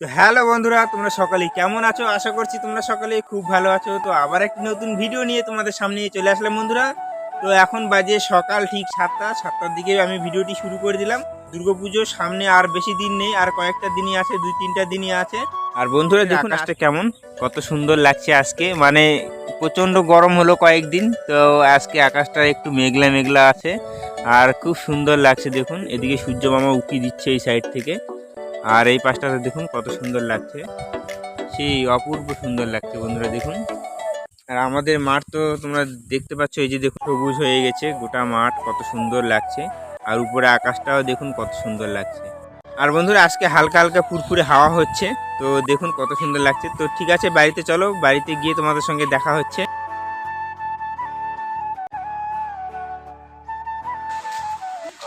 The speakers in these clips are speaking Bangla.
তো হ্যালো বন্ধুরা তোমরা সকালে কেমন আছো? আশা করছি তোমরা সকালে খুব ভালো আছো। তো আবার একটি নতুন ভিডিও নিয়ে তোমাদের সামনে চলে আসলাম বন্ধুরা। তো এখন বাজে সকাল ঠিক সাতটা সাতটার দিকে আমি ভিডিওটি শুরু করে দিলাম। দুর্গাপুজো সামনে আর বেশি দিন নেই আর কয়েকটা দিনই আছে দুই তিনটা দিনই আছে। আর বন্ধুরা দেখুন আজটা কেমন কত সুন্দর লাগছে আজকে। মানে প্রচণ্ড গরম হলো কয়েকদিন তো আজকে আকাশটা একটু মেঘলা মেঘলা আছে। আর খুব সুন্দর লাগছে দেখুন। এদিকে সূর্য মামা উকি দিচ্ছে এই সাইড থেকে। আর এই পাশটাতে দেখুন কত সুন্দর লাগছে। সেই অপূর্ব সুন্দর লাগছে বন্ধুরা, দেখুন। আর আমাদের মাঠ তো তোমরা দেখতে পাচ্ছ, এই যে দেখুন সবুজ হয়ে গেছে, গোটা মাঠ কত সুন্দর লাগছে। আর উপরে আকাশটাও দেখুন কত সুন্দর লাগছে। আর বন্ধুরা, আজকে হালকা হালকা ফুরফুরে হাওয়া হচ্ছে, তো দেখুন কত সুন্দর লাগছে। তো ঠিক আছে, বাড়িতে চলো, বাড়িতে গিয়ে তোমাদের সঙ্গে দেখা হচ্ছে।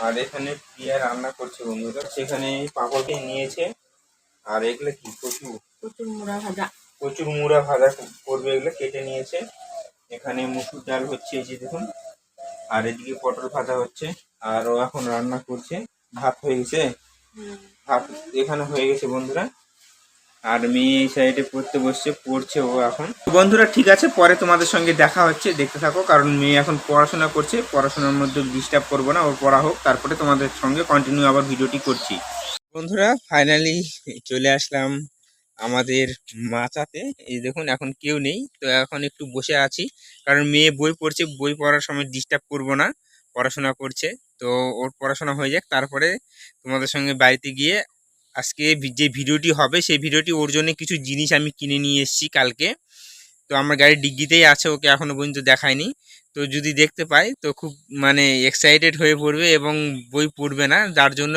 আর এখানে পিয়া রান্না করছে বন্ধুরা? সেখানে পাঁপড়কে নিয়েছে। আর এগুলো কি? কচু? কচুর মুড়া ভাজা। কচুর মুড়া ভাজা করবে এগুলো কেটে নিয়েছে। এখানে মুসুর ডাল হচ্ছে এই যে দেখুন। আর এদিকে পটল ভাজা হচ্ছে। আর ও এখন রান্না করছে। ভাত হয়ে গেছে? ভাত এখানে হয়ে গেছে বন্ধুরা। আর মেয়ে এই সাইডে পড়তে বসছে, পড়ছে ও এখন। বন্ধুরা, ঠিক আছে, পরে তোমাদের সঙ্গে দেখা হচ্ছে, দেখতে থাকো, কারণ মেয়ে এখন পড়াশোনা করছে, পড়াশোনার মধ্যে ডিস্টার্ব করব না ওর পড়া হোক, তারপরে তোমাদের সঙ্গে কন্টিনিউ আবার ভিডিওটি করছি। বন্ধুরা ফাইনালি চলে আসলাম আমাদের মাচাতে। এই দেখুন, এখন কেউ নেই, তো এখন একটু বসে আছি, কারণ মেয়ে বই পড়ছে, বই পড়ার সময় ডিস্টার্ব করব না, পড়াশোনা করছে, তো ওর পড়াশোনা হয়ে যাক, তারপরে তোমাদের সঙ্গে বাড়িতে গিয়ে আজকে যে ভিডিওটি হবে, সেই ভিডিওটি ওর জন্য কিছু জিনিস আমি কিনে নিয়ে এসেছি কালকে। তো আমার গাড়ি ডিগ্গিতেই আছে, ওকে এখনও পর্যন্ত দেখায়নি। তো যদি দেখতে পাই, তো খুব মানে এক্সাইটেড হয়ে পড়বে এবং বই পড়বে না। যার জন্য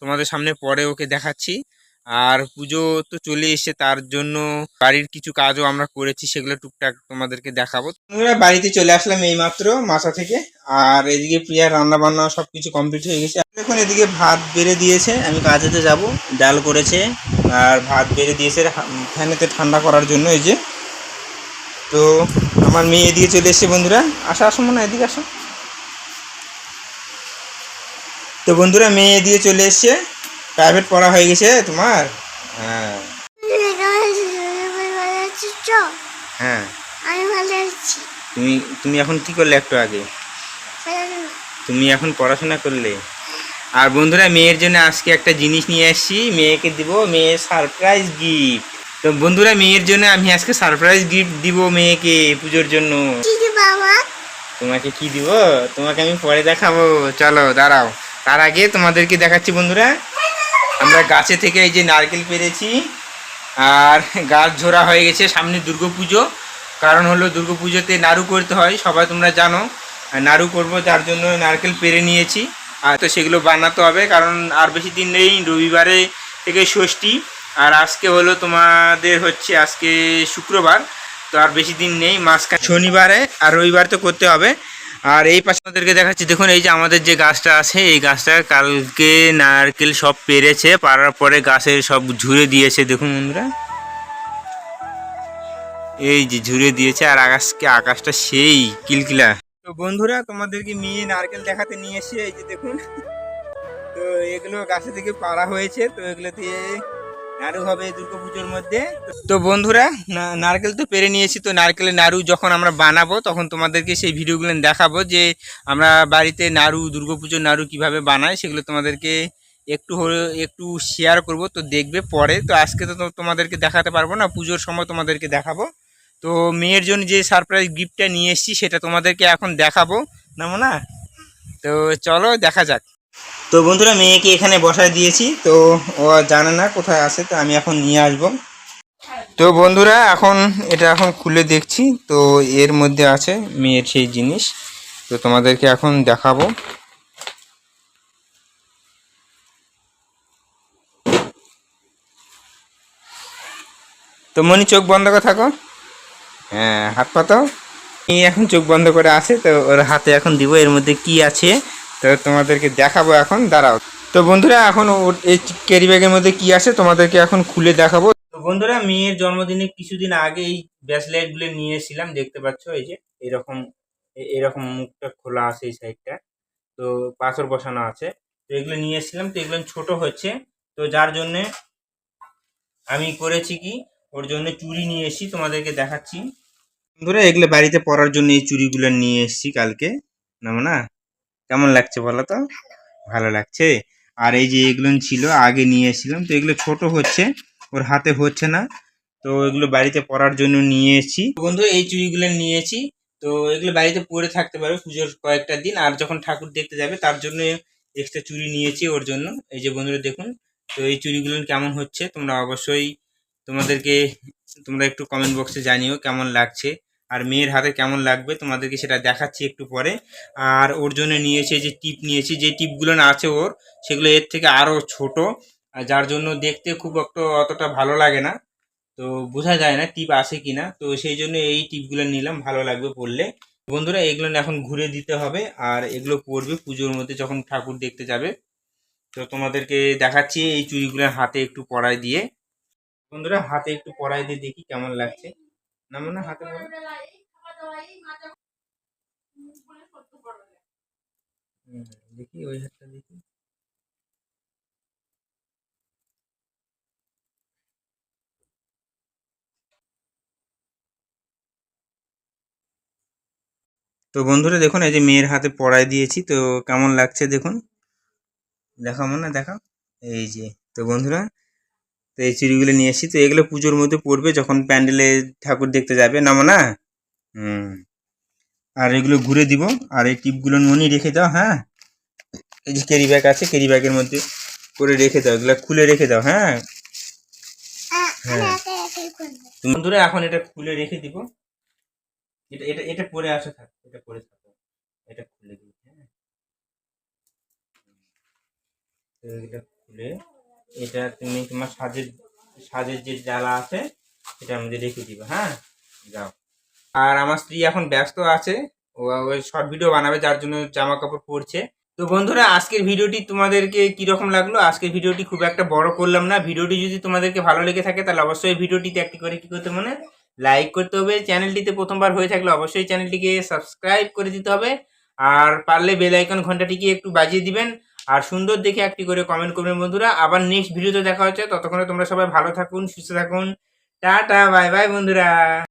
তোমাদের সামনে পরে ওকে দেখাচ্ছি। আর পুজো তো চলে এসেছে, তার জন্য বাড়ির কিছু কাজও আমরা করেছি, সেগুলো টুকটাক তোমাদেরকে দেখাবো। আমরা বাড়িতে চলে আসলাম এই মাত্র মাথা থেকে, আর এদিকে প্রিয়ার রান্না বান্না সবকিছু কমপ্লিট হয়ে গেছে। এখন এদিকে ভাত বেড়ে দিয়েছে, আমি কাজেতে যাব, ডাল করেছে, আর ভাত বেড়ে দিয়েছে ফ্যানেতে ঠান্ডা করার জন্য, এই যে। তো, আমার মেয়ে এদিকে চলে এসেছে, বন্ধুরা। আসা, আসো, মনে এদিকে আসো। তো, বন্ধুরা, মেয়ে এদিকে চলে এসছে। প্রাইভেট পড়া হয়ে গেছে তোমার? হ্যাঁ। হ্যাঁ। তুমি তুমি এখন কি করলে একটু আগে? তুমি এখন পড়াশোনা করলে? আর বন্ধুরা, মেয়ের জন্য আজকে একটা জিনিস নিয়ে আসছি। মেয়েকে দিব মেয়ের সারপ্রাইজ গিফট তো বন্ধুরা, মেয়ের জন্য আমি আজকে সারপ্রাইজ গিফট দিব মেয়েকে পুজোর জন্য। তোমাকে কি দিব? তোমাকে আমি পরে দেখাবো। চলো, দাঁড়াও। তার আগে তোমাদেরকে দেখাচ্ছি বন্ধুরা। আমরা গাছে থেকে এই যে নারকেল পেরেছি, আর গাছ ঝোড়া হয়ে গেছে সামনে দুর্গাপুজো। কারণ হলো দুর্গাপুজোতে নাড়ু করতে হয়, সবাই তোমরা জানো। নাড়ু করব, যার জন্য নারকেল পেরে নিয়েছি। আর তো সেগুলো বানাতে হবে, কারণ আর বেশি দিন নেই, রবিবারে থেকে ষষ্ঠী। আর আজকে হলো তোমাদের হচ্ছে আজকে শুক্রবার, তো আর বেশি দিন নেই, মাঝখানে শনিবারে আর রবিবার তো করতে হবে। আর এই পাশে আমাদেরকে দেখাচ্ছি, দেখুন এই যে আমাদের যে গাছটা আছে, এই গাছটা কালকে নারকেল সব পেরেছে পারার পরে গাছের সব ঝুড়ে দিয়েছে, দেখুন বন্ধুরা। এই যে ঝুড়ে দিয়েছে, আর আকাশকে, আকাশটা সেই কিলকিলা। তো বন্ধুরা, তোমাদেরকে নিয়ে নারকেল দেখাতে নিয়ে এসে এই যে দেখুন। তো এগুলো গাছে থেকে পাড়া হয়েছে, তো এগুলো দিয়ে নাড়ু হবে দুর্গা পুজোর মধ্যে। তো বন্ধুরা নারকেল তো পেরে নিয়েছি, তো নারকেলের নাড়ু যখন আমরা বানাবো, তখন তোমাদেরকে সেই ভিডিওগুলো দেখাবো যে আমরা বাড়িতে নাড়ু, দুর্গা পুজোর নাড়ু কীভাবে বানাই, সেগুলো তোমাদেরকে একটু একটু শেয়ার করব, তো দেখবে পরে। তো আজকে তো তোমাদেরকে দেখাতে পারব না, পুজোর সময় তোমাদেরকে দেখাবো। তো মেয়ের জন্য যে সারপ্রাইজ গিফটটা নিয়ে এসেছি, সেটা তোমাদেরকে এখন দেখাবো, না না তো চলো, দেখা যাক। তো বন্ধুরা মেয়েকে এখানে বসায় দিয়েছি, তো ও জানে না কোথায় আছে, তো আমি এখন নিয়ে আসব। তো বন্ধুরা এখন, এটা এখন খুলে দেখছি, তো এর মধ্যে আছে মেয়ের সেই জিনিস। তো তোমাদেরকে এখন দেখাবো। তো মনি চোখ বন্ধ করে থাকো। হ্যাঁ হাত পাতাও এখন চোখ বন্ধ করে আছে, তো ওর হাতে এখন দিব, এর মধ্যে কি আছে? তো তোমাদেরকে দেখাবো এখন, দাঁড়াও। তো বন্ধুরা, এখন ওর- এই ক্যারি ব্যাগের মধ্যে কি আছে তোমাদেরকে এখন খুলে দেখাবো। তো বন্ধুরা, মেয়ের জন্মদিনে কিছুদিন আগে এই ব্যাসলাইটগুলো নিয়ে এসেছিলাম, দেখতে পাচ্ছ? এই যে, এরকম এরকম মুখটা খোলা আছে এই সাইডটা তো পাথর বসানো আছে। তো এগুলো নিয়ে এসেছিলাম, তো এগুলো ছোট হচ্ছে। তো যার জন্যে আমি করেছি কি, ওর জন্য চুড়ি নিয়ে এসেছি, তোমাদেরকে দেখাচ্ছি। বন্ধুরা, এগুলো বাড়িতে পরার জন্য এই চুড়িগুলো নিয়ে এসেছি কালকে। না না? কেমন লাগছে বলো তো? ভালো লাগছে। আর এই যে এগুলো ছিল, আগে নিয়ে এসেছিলাম, তো এগুলো ছোট হচ্ছে, ওর হাতে হচ্ছে না। তো এগুলো বাড়িতে পরার জন্য নিয়ে এসেছি। বন্ধু, এই চুড়িগুলো নিয়েছি তো এগুলো বাড়িতে পরে থাকতে পারবে পুজোর কয়েকটা দিন। আর যখন ঠাকুর দেখতে যাবে, তার জন্য এক্সট্রা চুড়ি নিয়েছি ওর জন্য। এই যে বন্ধুরা, দেখুন। তো এই চুড়িগুলো কেমন হচ্ছে, তোমরা অবশ্যই তোমাদেরকে, তোমরা একটু কমেন্ট বক্সে জানিও কেমন লাগছে। আর মেয়ের হাতে কেমন লাগবে তোমাদেরকে সেটা দেখাচ্ছি একটু পরে। আর ওর জন্য নিয়েছি যে টিপ নিয়েছি, যে টিপগুলো আছে ওর, সেগুলো এর থেকে আরও ছোট। আর যার জন্য দেখতে খুব একটা অতটা ভালো লাগে না। তো বোঝা যায় না টিপ আসে কি না তো সেই জন্য এই টিপগুলো নিলাম, ভালো লাগবে পরলে বন্ধুরা, এগুলো এখন ঘুরে দিতে হবে। আর এগুলো পরবে পুজোর মধ্যে যখন ঠাকুর দেখতে যাবে। তো তোমাদেরকে দেখাচ্ছি এই চুড়িগুলো হাতে একটু পরায় দিয়ে। বন্ধুরা, হাতে একটু পরায় দিয়ে দেখি কেমন লাগছে। না মনে হাতে দেখি ওই হাতটা দেখি। তো বন্ধুরা দেখুন এই যে মেয়ের হাতে পড়ায় দিয়েছি তো কেমন লাগছে দেখুন? দেখাও না দেখা এই যে তো বন্ধুরা তো এই চুড়িগুলো নিয়ে এসেছি তো এগুলো পুজোর মধ্যে পড়বে যখন প্যান্ডেলে ঠাকুর দেখতে যাবে, না না হুম। আর এগুলো ঘুরে দিব। আর এই টিপগুলো মনি রেখে দাও হ্যাঁ? এই যে ক্যারি ব্যাগ আছে ক্যারি ব্যাগের মধ্যে করে রেখে দাও। এগুলো খুলে রেখে দাও হ্যাঁ? হ্যাঁ। বন্ধুরা, এখন এটা খুলে রেখে দিব। এটা এটা এটা পরে আসা থাক, এটা পরে থাকো। এটা খুলে দিই হ্যাঁ? এটা খুলে এটা তুমি তোমার সাজের সাজের যে জ্বালা আছে, সেটা মধ্যে রেখে দিবে হ্যাঁ? যাও। আর আমার স্ত্রী এখন ব্যস্ত আছে, ও শর্ট ভিডিও বানাবে, যার জন্য জামা কাপড় পরছে। তো বন্ধুরা, আজকের ভিডিওটি তোমাদেরকে কীরকম লাগল? আজকের ভিডিওটি খুব একটা বড় করলাম না। ভিডিওটি যদি তোমাদেরকে ভালো লেগে থাকে, তাহলে অবশ্যই ভিডিওটিতে একটি করে কি করতে মনে লাইক করতে হবে। চ্যানেলটিতে প্রথমবার হয়ে থাকলে অবশ্যই চ্যানেলটিকে সাবস্ক্রাইব করে দিতে হবে। আর পারলে বেল আইকন ঘন্টাটিকে একটু বাজিয়ে দিবেন। আর সুন্দর দেখে একটি করে কমেন্ট করবেন বন্ধুরা। আবার নেক্সট ভিডিওতে দেখা হচ্ছে। ততক্ষণে তোমরা সবাই ভালো থাকুন, সুস্থ থাকুন। টাটা বাই বাই বন্ধুরা।